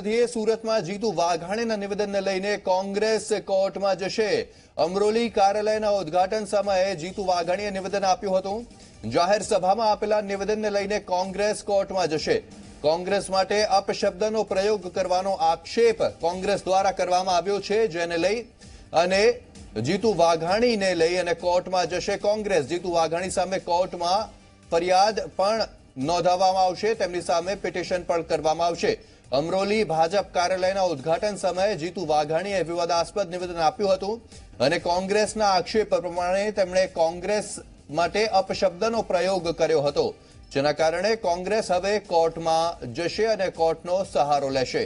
વધીએ સુરતમાં જીતુ વાઘાણીના નિવેદનને લઈને કોંગ્રેસ કોર્ટમાં જશે. અમરોલી કાર્યાલયના ઉદ્ઘાટન સમયે જીતુ વાઘાણીએ નિવેદન આપ્યું હતું. જાહેર સભામાં આપેલા નિવેદનને લઈને કોંગ્રેસ કોર્ટમાં જશે. કોંગ્રેસ માટે અપશબ્દનો પ્રયોગ કરવાનો આક્ષેપ કોંગ્રેસ દ્વારા કરવામાં આવ્યો છે, જેને લઈ અને જીતુ વાઘાણીને લઈ અને કોર્ટમાં જશે કોંગ્રેસ. જીતુ વાઘાણી સામે કોર્ટમાં ફરિયાદ પણ નોંધાવવામાં આવશે, તેમની સામે પિટિશન પણ કરવામાં આવશે. અમરોલી ભાજપ કાર્યાલયના ઉદ્ઘાટન સમયે જીતુ વાઘાણીએ વિવાદાસ્પદ નિવેદન આપ્યું હતું અને કોંગ્રેસના આક્ષેપ પ્રમાણે તેમણે કોંગ્રેસ માટે અપશબ્દનો પ્રયોગ કર્યો હતો, જેના કારણે કોંગ્રેસ હવે કોર્ટમાં જશે અને કોર્ટનો સહારો લેશે.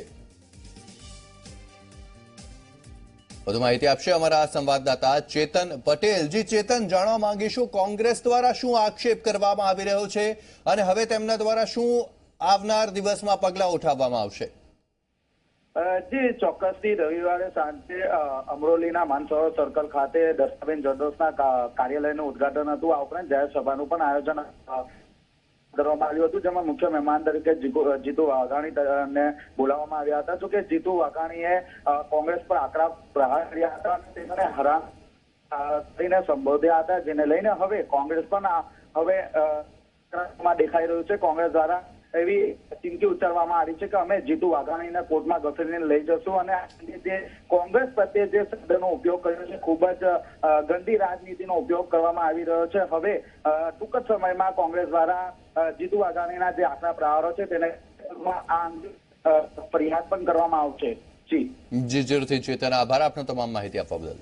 વધુ માહિતી આપશે અમારા સંવાદદાતા ચેતન પટેલ. જી ચેતન, જાણવા માંગીશું કોંગ્રેસ દ્વારા શું આક્ષેપ કરવામાં આવી રહ્યો છે અને હવે તેમના દ્વારા શું આવનાર દિવસમાં પગલાં ઉઠાવવામાં આવશે? જી, ચોક્કસથી રવિવારે સાંજે અમરોલીના માનસરોવર સર્કલ ખાતે દર્શાબેન જરદોસના કાર્યાલયનું ઉદ્ઘાટન હતું. આ ઉપરાંત જાહેર સભાનું પણ આયોજન કરવામાં આવ્યું હતું જેમાં મુખ્ય મહેમાન તરીકે જીતુ- જીતુ વાઘાણીને બોલાવવામાં આવ્યા હતા. જો કે જીતુ વાઘાણીએ કોંગ્રેસ પર આકરા પ્રહાર કર્યા હતા તેમને હરામ અ, સંબોધ્યા હતા જેને લઈને હવે કોંગ્રેસ પણ હવે દેખાઈ રહ્યું છે. કોંગ્રેસ દ્વારા એવી ચીમકી ઉચ્ચારવામાં આવી છે કે અમે જીતુ વાઘાણીને કોર્ટમાં ઘસેડીને લઈ જશું અને જે કોંગ્રેસ પ્રત્યે જે શબ્દનો ઉપયોગ કર્યો છે, ખૂબ જ ગંદી રાજનીતિનો ઉપયોગ કરવામાં આવી રહ્યો છે. હવે ટૂંક જ સમયમાં કોંગ્રેસ દ્વારા જીતુ વાઘાણીના જે આકરા પ્રહારો છે, તેને આ અંગે ફરિયાદ પણ કરવામાં આવશે. જી. જી, જરૂરથી. ચેતન આભાર આપનો. તમામ માહિતી આપવા બદલ.